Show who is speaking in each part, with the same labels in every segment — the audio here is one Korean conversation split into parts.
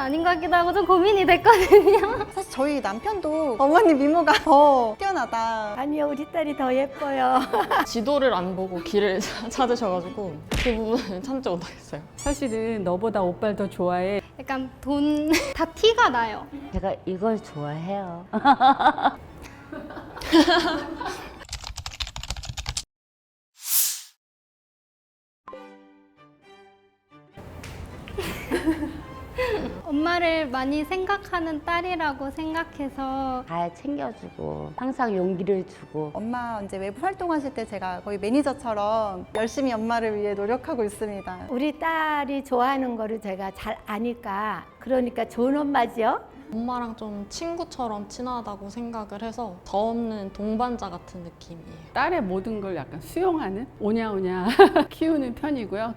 Speaker 1: 아닌 것 같기도 하고 좀 고민이 됐거든요.
Speaker 2: 사실 저희 남편도 어머니 미모가 더 뛰어나다.
Speaker 3: 아니요, 우리 딸이 더 예뻐요.
Speaker 4: 지도를 안 보고 길을 찾으셔가지고 그 부분을 참지 못하겠어요.
Speaker 5: 사실은 너보다 오빠를 더 좋아해.
Speaker 1: 약간 돈 다 티가 나요.
Speaker 3: 제가 이걸 좋아해요.
Speaker 1: 엄마를 많이 생각하는 딸이라고 생각해서
Speaker 3: 잘 챙겨주고 항상 용기를 주고
Speaker 2: 엄마 이제 외부 활동하실 때 제가 거의 매니저처럼 열심히 엄마를 위해 노력하고 있습니다.
Speaker 6: 우리 딸이 좋아하는 거를 제가 잘 아니까 그러니까 좋은 엄마지요.
Speaker 4: 엄마랑 좀 친구처럼 친하다고 생각을 해서 더 없는 동반자 같은 느낌이에요.
Speaker 5: 딸의 모든 걸 약간 수용하는 오냐오냐 키우는 편이고요.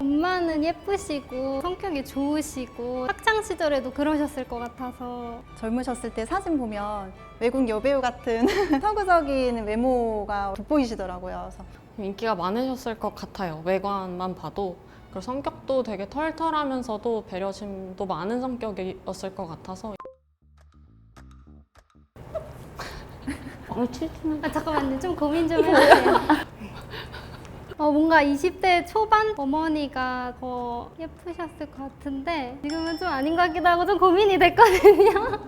Speaker 1: 엄마는 예쁘시고 성격이 좋으시고 학창 시절에도 그러셨을 것 같아서
Speaker 2: 젊으셨을 때 사진 보면 외국 여배우 같은 서구적인 외모가 돋보이시더라고요. 그래서
Speaker 4: 인기가 많으셨을 것 같아요. 외관만 봐도. 그리고 성격도 되게 털털하면서도 배려심도 많은 성격이었을 것 같아서
Speaker 3: 어, 칠주는
Speaker 1: 아 잠깐만요 좀 고민 좀 해주세요. 어, 뭔가 20대 초반 어머니가 더 예쁘셨을 것 같은데 지금은 좀 아닌 것 같기도 하고 좀 고민이 됐거든요.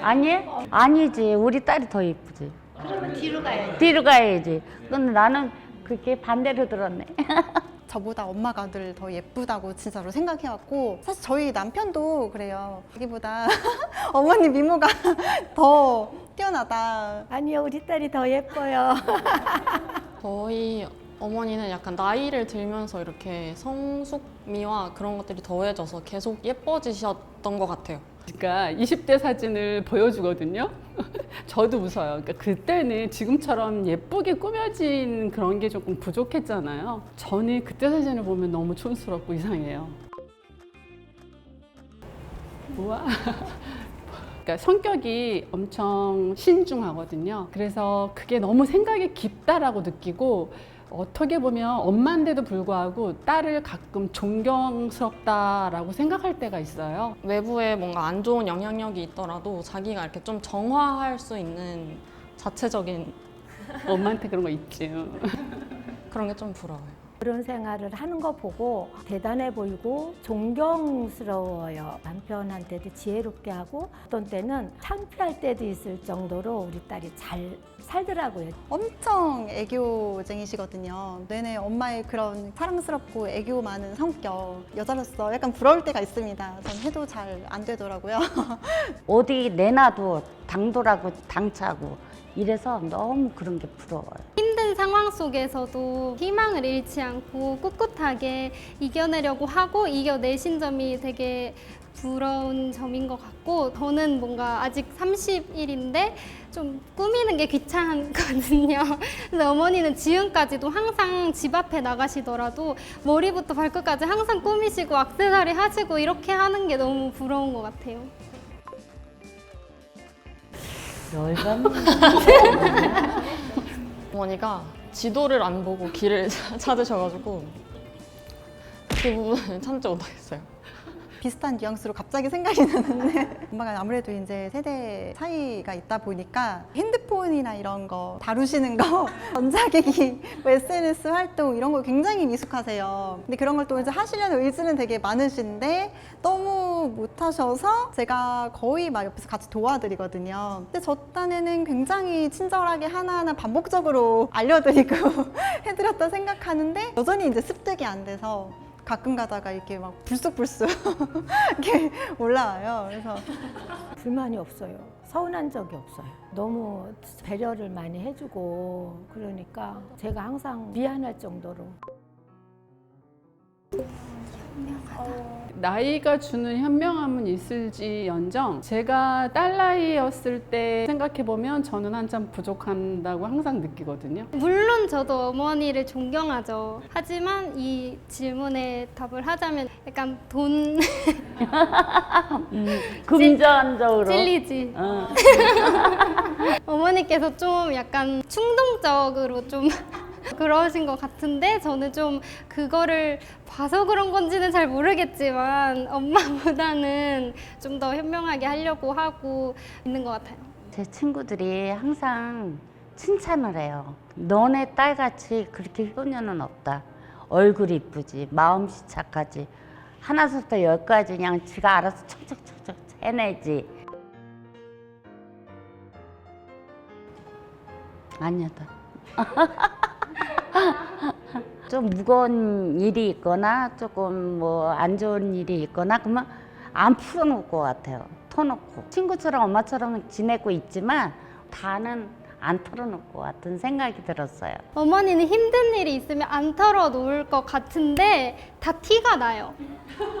Speaker 3: 아니? 아니지. 우리 딸이 더 예쁘지. 그러면 뒤로 가야지. 뒤로 가야지. 근데 나는 그게 반대로 들었네.
Speaker 2: 저보다 엄마가 늘 더 예쁘다고 진짜로 생각해왔고 사실 저희 남편도 그래요. 자기보다 어머니 미모가 더 뛰어나다.
Speaker 6: 아니요, 우리 딸이 더 예뻐요.
Speaker 4: 저희 어머니는 약간 나이를 들면서 이렇게 성숙미와 그런 것들이 더해져서 계속 예뻐지셨던 것 같아요.
Speaker 5: 그러니까 20대 사진을 보여주거든요. 저도 웃어요. 그러니까 그때는 지금처럼 예쁘게 꾸며진 그런 게 조금 부족했잖아요. 저는 그때 사진을 보면 너무 촌스럽고 이상해요. 우와. 그러니까 성격이 엄청 신중하거든요. 그래서 그게 너무 생각이 깊다라고 느끼고 어떻게 보면 엄마인데도 불구하고 딸을 가끔 존경스럽다라고 생각할 때가 있어요.
Speaker 4: 외부에 뭔가 안 좋은 영향력이 있더라도 자기가 이렇게 좀 정화할 수 있는 자체적인
Speaker 5: 엄마한테 그런 거 있지.
Speaker 4: 그런 게 좀 부러워요.
Speaker 6: 그런 생활을 하는 거 보고 대단해 보이고 존경스러워요. 남편한테도 지혜롭게 하고 어떤 때는 창피할 때도 있을 정도로 우리 딸이 잘 살더라고요.
Speaker 2: 엄청 애교쟁이시거든요. 내내 엄마의 그런 사랑스럽고 애교 많은 성격 여자로서 약간 부러울 때가 있습니다. 전 해도 잘 안 되더라고요.
Speaker 3: 어디 내놔도 당돌하고 당차고 이래서 너무 그런 게 부러워요.
Speaker 1: 힘든 상황 속에서도 희망을 잃지 않고 꿋꿋하게 이겨내려고 하고 이겨내신 점이 되게 부러운 점인 것 같고 저는 뭔가 아직 30일인데 좀 꾸미는 게 귀찮거든요. 근데 어머니는 지금까지도 항상 집 앞에 나가시더라도 머리부터 발끝까지 항상 꾸미시고 악세사리 하시고 이렇게 하는 게 너무 부러운 것 같아요.
Speaker 3: 열받네.
Speaker 4: 어머니가 지도를 안 보고 길을 찾으셔가지고 그 부분을 참지 못하겠어요.
Speaker 2: 비슷한 뉘앙스로 갑자기 생각이 나는데 엄마가 아무래도 이제 세대 차이가 있다 보니까 핸드폰이나 이런 거 다루시는 거 전자기기 뭐 SNS 활동 이런 거 굉장히 미숙하세요. 근데 그런 걸 또 이제 하시려는 의지는 되게 많으신데 너무 못하셔서 제가 거의 막 옆에서 같이 도와드리거든요. 근데 저 딴에는 굉장히 친절하게 하나하나 반복적으로 알려드리고 해드렸다 생각하는데 여전히 이제 습득이 안 돼서 가끔 가다가 이렇게 막 불쑥불쑥 이렇게 올라와요. 그래서
Speaker 6: 불만이 없어요. 서운한 적이 없어요. 너무 배려를 많이 해주고 그러니까 제가 항상 미안할 정도로
Speaker 5: 나이가 주는 현명함은 있을지언정 제가 딸 나이였을 때 생각해 보면 저는 한참 부족한다고 항상 느끼거든요.
Speaker 1: 물론 저도 어머니를 존경하죠. 하지만 이 질문에 답을 하자면 약간 돈
Speaker 3: 음, 금전적으로.
Speaker 1: 찔리지.
Speaker 3: 어.
Speaker 1: 어머니께서 좀 약간 충동적으로 좀 그러신 것 같은데 저는 좀 그거를 봐서 그런 건지는 잘 모르겠지만 엄마보다는 좀 더 현명하게 하려고 하고 있는 것 같아요.
Speaker 3: 제 친구들이 항상 칭찬을 해요. 너네 딸같이 그렇게 효녀는 없다. 얼굴 이쁘지, 마음씨 착하지. 하나부터 열까지 그냥 지가 알아서 척척척척 해내지. 아니야다. 좀 무거운 일이 있거나 조금 뭐 안 좋은 일이 있거나 그러면 안 풀어놓을 것 같아요. 터놓고 친구처럼 엄마처럼 지내고 있지만 다는 안 털어놓을 것 같은 생각이 들었어요.
Speaker 1: 어머니는 힘든 일이 있으면 안 털어 놓을 것 같은데 다 티가 나요.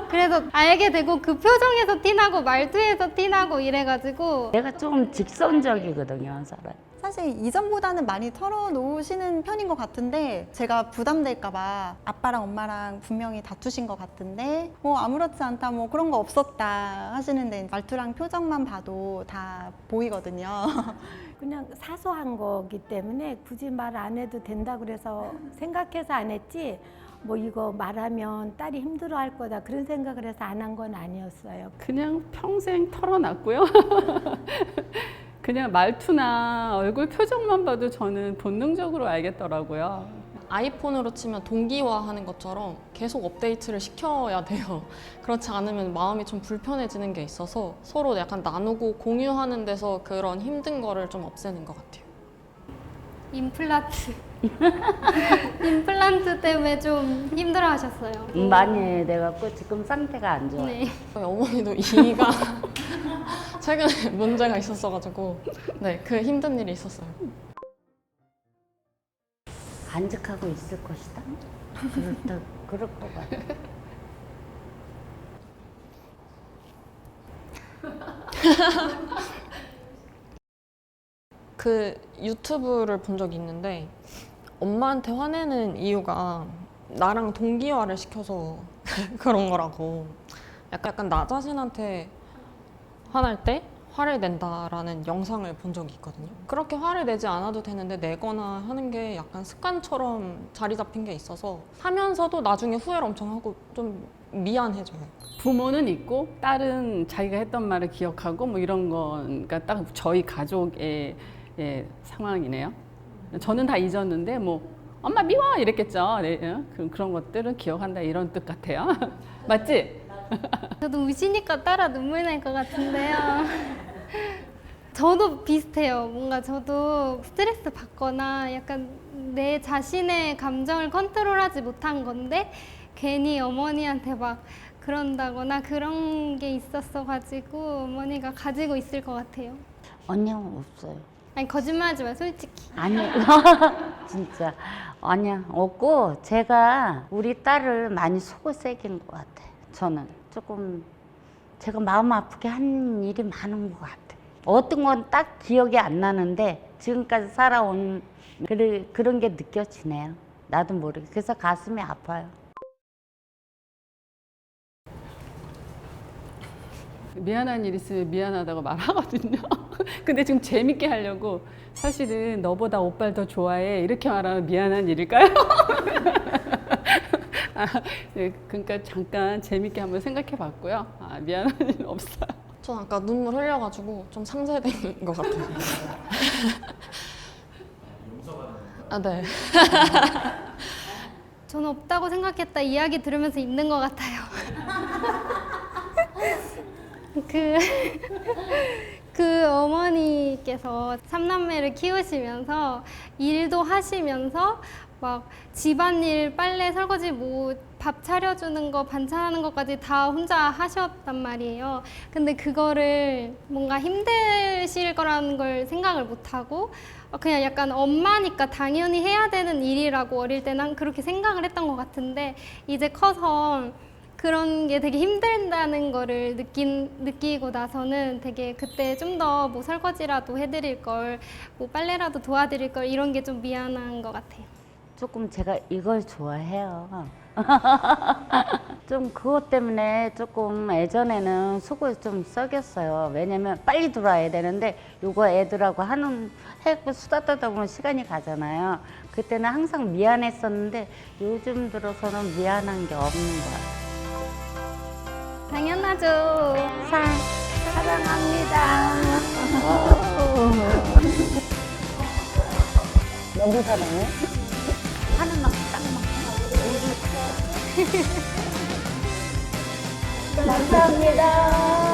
Speaker 1: 그래서 알게 되고 그 표정에서 티나고 말투에서 티나고 이래가지고
Speaker 3: 내가 좀 직선적이거든요, 사람.
Speaker 2: 사실 이전보다는 많이 털어놓으시는 편인 것 같은데 제가 부담될까봐 아빠랑 엄마랑 분명히 다투신 것 같은데 뭐 아무렇지 않다 뭐 그런 거 없었다 하시는데 말투랑 표정만 봐도 다 보이거든요.
Speaker 6: 그냥 사소한 거기 때문에 굳이 말 안 해도 된다 그래서 생각해서 안 했지 뭐 이거 말하면 딸이 힘들어 할 거다 그런 생각을 해서 안 한 건 아니었어요.
Speaker 5: 그냥 평생 털어놨고요. 그냥 말투나 얼굴 표정만 봐도 저는 본능적으로 알겠더라고요.
Speaker 4: 아이폰으로 치면 동기화하는 것처럼 계속 업데이트를 시켜야 돼요. 그렇지 않으면 마음이 좀 불편해지는 게 있어서 서로 약간 나누고 공유하는 데서 그런 힘든 거를 좀 없애는 것 같아요.
Speaker 1: 임플란트 임플란트 때문에 좀 힘들어 하셨어요.
Speaker 3: 음, 많이 내갖고 지금 상태가 안 좋아.
Speaker 1: 네.
Speaker 4: 어머니도 이가 최근에 문제가 있었어가지고 네 그 힘든 일이 있었어요.
Speaker 3: 간직하고 있을 것이다. 그렇다, 그럴 것 같아.
Speaker 4: 그 유튜브를 본 적이 있는데 엄마한테 화내는 이유가 나랑 동기화를 시켜서 그런 거라고 약간, 약간 나 자신한테 화날 때 화를 낸다라는 영상을 본 적이 있거든요. 그렇게 화를 내지 않아도 되는데 내거나 하는 게 약간 습관처럼 자리 잡힌 게 있어서 하면서도 나중에 후회를 엄청 하고 좀 미안해져요.
Speaker 5: 부모는 있고 딸은 자기가 했던 말을 기억하고 뭐 이런 건 그러니까 딱 저희 가족의 예, 상황이네요. 저는 다 잊었는데 뭐 엄마 미워 이랬겠죠. 네, 예. 그- 그런 것들은 기억한다 이런 뜻 같아요. 맞지?
Speaker 1: 저도 우시니까 따라 눈물 날 것 같은데요. 저도 비슷해요. 뭔가 저도 스트레스 받거나 약간 내 자신의 감정을 컨트롤하지 못한 건데 괜히 어머니한테 막 그런다거나 그런 게 있었어 가지고 어머니가 가지고 있을 것 같아요.
Speaker 3: 언니야 없어요.
Speaker 1: 아니 거짓말하지 마 솔직히.
Speaker 3: 아니 진짜 아니야 없고 제가 우리 딸을 많이 속을 새긴 것 같아. 저는 조금 제가 마음 아프게 한 일이 많은 것 같아. 어떤 건 딱 기억이 안 나는데 지금까지 살아온 그래, 그런 게 느껴지네요. 나도 모르게 그래서 가슴이 아파요.
Speaker 5: 미안한 일 있으면 미안하다고 말하거든요. 근데 지금 재밌게 하려고 사실은 너보다 오빠를 더 좋아해 이렇게 말하면 미안한 일일까요? 아, 네, 그러니까 잠깐 재밌게 한번 생각해 봤고요. 아, 미안한 일 없어요.
Speaker 4: 전 아까 눈물 흘려가지고 좀 상쇄된 것 같아요. 아, 네.
Speaker 1: 저는 없다고 생각했다 이야기 들으면서 있는 것 같아요. 그, 그 어머니께서 삼남매를 키우시면서 일도 하시면서 막 집안일, 빨래, 설거지, 뭐 밥 차려주는 거, 반찬하는 것까지 다 혼자 하셨단 말이에요. 근데 그거를 뭔가 힘드실 거라는 걸 생각을 못 하고 어, 그냥 약간 엄마니까 당연히 해야 되는 일이라고 어릴 때는 그렇게 생각을 했던 것 같은데 이제 커서 그런 게 되게 힘들다는 거를 느낀, 느끼고 나서는 되게 그때 좀 더 뭐 설거지라도 해드릴 걸, 뭐 빨래라도 도와드릴 걸 이런 게 좀 미안한 것 같아요.
Speaker 3: 조금 제가 이걸 좋아해요. 좀 그것 때문에 조금 예전에는 속을 좀 썩였어요. 왜냐면 빨리 들어와야 되는데 요거 애들하고 하는 해고 수다 떨다 보면 시간이 가잖아요. 그때는 항상 미안했었는데 요즘 들어서는 미안한 게 없는 거야.
Speaker 1: 당연하죠.
Speaker 3: 사, 사랑합니다. 너무 사랑해. 하는 만큼 딱 맞고. 감사합니다.